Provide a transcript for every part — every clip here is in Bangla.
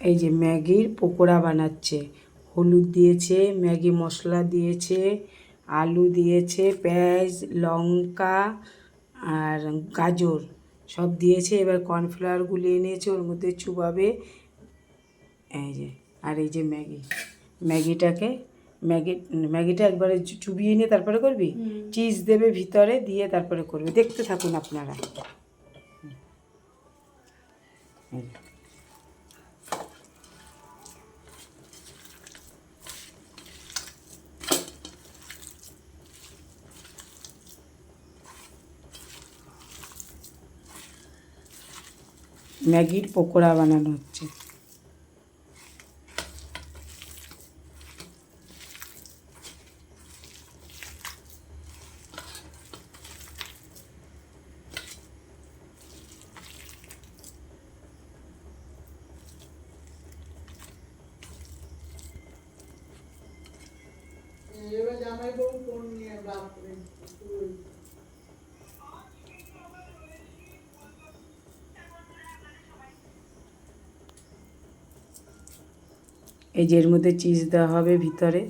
এই যে ম্যাগির পকোড়া বানাচ্ছে। হলুদ দিয়েছে ম্যাগি মশলা দিয়েছে আলু দিয়েছে পেঁয়াজ লঙ্কা আর গাজর সব দিয়েছে। এবার কর্নফ্লাওয়ার গুলিয়ে নিয়েছে ওর মধ্যে চুবাবে। এই যে আর এই যে ম্যাগি। ম্যাগিটাকে ম্যাগি ম্যাগিটা একবারে চুবিয়ে নিয়ে তারপরে করবি? চিজ দেবে ভিতরে দিয়ে তারপরে করবি। দেখতে থাকুন আপনারা। ম্যাগির পকোড়া বানানো হচ্ছে। জামাই বউ ফোন নিয়ে বাপরে। এই যে এর মধ্যে চিজ দেওয়া হবে ভিতরে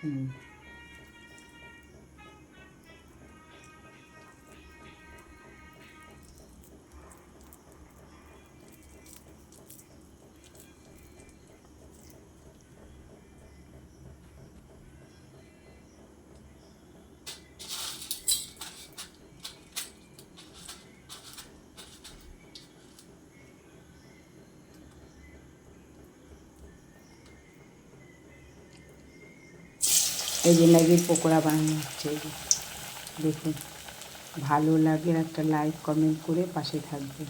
হুম। এই যে ম্যাগির পকোড়া বানানো হচ্ছে দেখুন, ভালো লাগে একটা লাইক কমেন্ট করে পাশে থাকবেন।